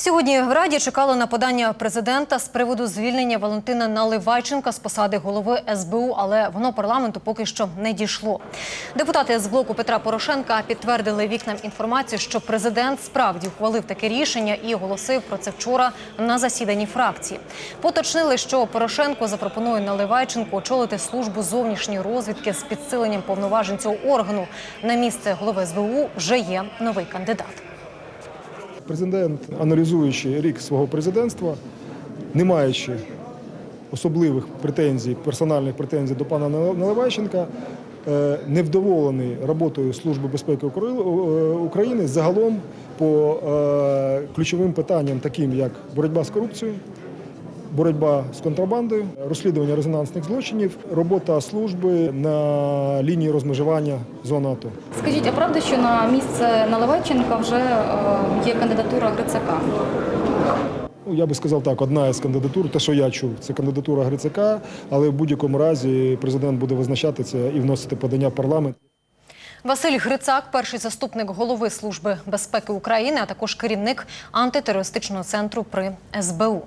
Сьогодні в Раді чекали на подання президента з приводу звільнення Валентина Наливайченка з посади голови СБУ, але воно парламенту поки що не дійшло. Депутати з блоку Петра Порошенка підтвердили вікнам інформацію, що президент справді ухвалив таке рішення і оголосив про це вчора на засіданні фракції. Поточнили, що Порошенко запропонує Наливайченку очолити службу зовнішньої розвідки з підсиленням повноважень цього органу. На місце голови СБУ вже є новий кандидат. Президент, аналізуючи рік свого президентства, не маючи особливих претензій, персональних претензій до пана Наливайченка, е, невдоволений роботою Служби безпеки е, України загалом по е, ключовим питанням, таким як боротьба з корупцією, боротьба з контрабандою, розслідування резонансних злочинів, робота служби на лінії розмежування зони АТО. Скажіть, а правда, що на місце Наливайченка вже е, є кандидатура Грицака? Ну, я би сказав так, одна із кандидатур, те, що я чув, це кандидатура Грицака, але в будь-якому разі президент буде визначати це і вносити подання в парламент. Василь Грицак, перший заступник голови Служби безпеки України, а також керівник антитерористичного центру при СБУ.